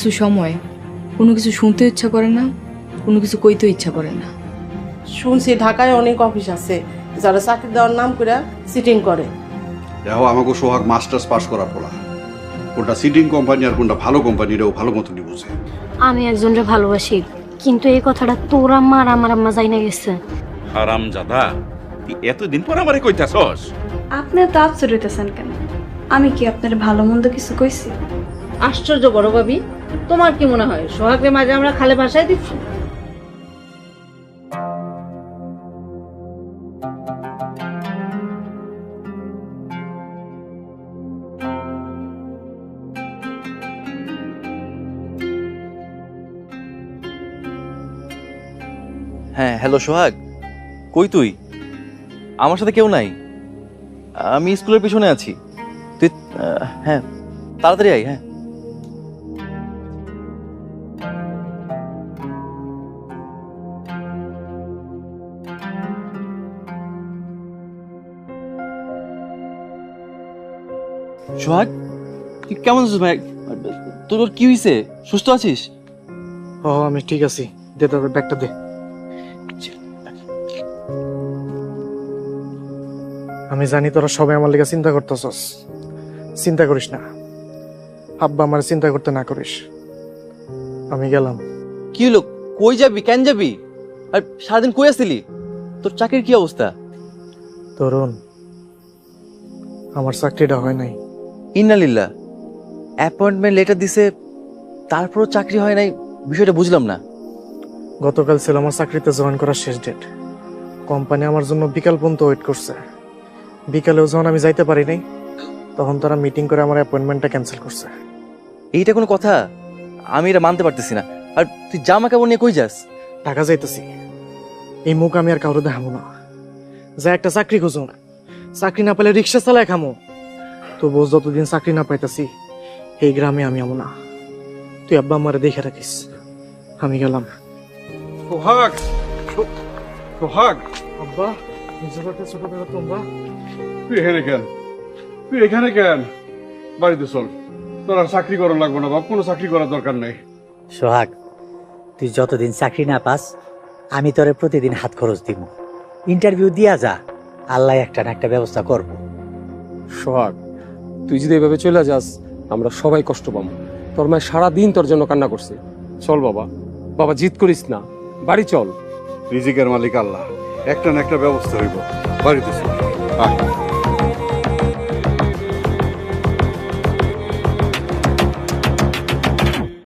কিছু সময় কোনো কিছু শুনতে ইচ্ছা করে না কোনো কিছু কইতে ইচ্ছা করে না। শুনছি ঢাকায় অনেক অফিস আছে যারা চাকরি দেওয়ার নাম করে সিটিং করে। দেখো আমাকে সোহাগ মাস্টার্স পাস করা পোলা কোনটা সিটিং কোম্পানি আর কোনটা ভালো কোম্পানি এটাও ভালো মতনই বুঝে। আমি একজনকে ভালোবাসি কিন্তু এই কথাটা তোর আম্মা আর আমার আম্মা যাই না গেছে। হারাম জাদা তুই এতদিন পর আমারে কইতাছস। আপনি তো আফসোর হইতেছেন কেন? আমি কি আপনার ভালো মন্দ কিছু কইছি? আশ্চর্য বড় ভাবি তোমার কি মনে হয়? সোহাগের মাঝে আমরা খালে ভাসায় দিচ্ছি? হ্যাঁ হ্যালো সোহাগ। কই তুই? আমার সাথে কেউ নাই। আমি স্কুলের পিছনে আছি। তুই হ্যাঁ তাড়াতাড়ি আয় হ্যাঁ। সোহাগ তুই কেমন আছিস ভাই? তোর ওর কি হয়েছে সুস্থ আছিস? ও আমি ঠিক আছি। দে দাদা ব্যাগটা দে। আমি জানি তোরা সবাই আমার লেগে চিন্তা করতেছস। চিন্তা করিস না। আব্বা আমার চিন্তা করতে না করিস। আমি গেলাম। কি হলো? কই যাবি? কেন যাবি? আর সারাদিন কই আসছিলি তোর চাকরির কি অবস্থা? তরুণ আমার চাকরিটা হয় নাই। ইন্নালিল্লা অ্যাপয়েন্টমেন্ট লেটার দিছে তারপরও চাকরি হয় নাই বিষয়টা বুঝলাম না। গতকাল ছিল আমার চাকরিতে জয়েন করার শেষ ডেট কোম্পানি আমার জন্য বিকাল পর্যন্ত ওয়েট করছে। বিকালেও যখন আমি যাইতে পারি নাই তখন তারা মিটিং করে আমার অ্যাপয়েন্টমেন্টটা ক্যান্সেল করছে। এইটা কোনো কথা? আমি এটা মানতে পারতেছি না। আর তুই জামা কাপড় নিয়ে কই যাস? ঢাকা যাইতেছি। এই মুখ আমি আর কাউরে দেখাবো না। যা একটা চাকরি খুঁজুন চাকরি না পেলে রিক্সা চালায় খামো। তো বোঝ যতদিন চাকরি না পাইতাছি এই গ্রামে আমি আমো না। তুই আব্বা আমারে দেখে রাখিস। আমি গেলাম। সোহাগ! সোহাগ! আব্বা হাতে ছোটবেলা তোমরা তুই এখানে কেন? তুই এখানে কেন? বাড়িতে চল। তোর আর চাকরি করা লাগবে না বাপ। কোনো চাকরি করার দরকার নেই। সোহাগ তুই যতদিন চাকরি না পাস আমি তোরে প্রতিদিন হাত খরচ দিব ইন্টারভিউ দিয়া যা আল্লাহ একটা না একটা ব্যবস্থা করব। সোহাগ তুই যদি এভাবে চলে যাস, আমরা সবাই কষ্ট পাবো। তোর মায় সারাদিন তোর জন্য কান্না করছে। চল বাবা। বাবা, জিদ করিস না। বাড়ি চল। রিজিকের মালিক আল্লাহ। একটা না একটা ব্যবস্থা হইব। বাড়িতে চল।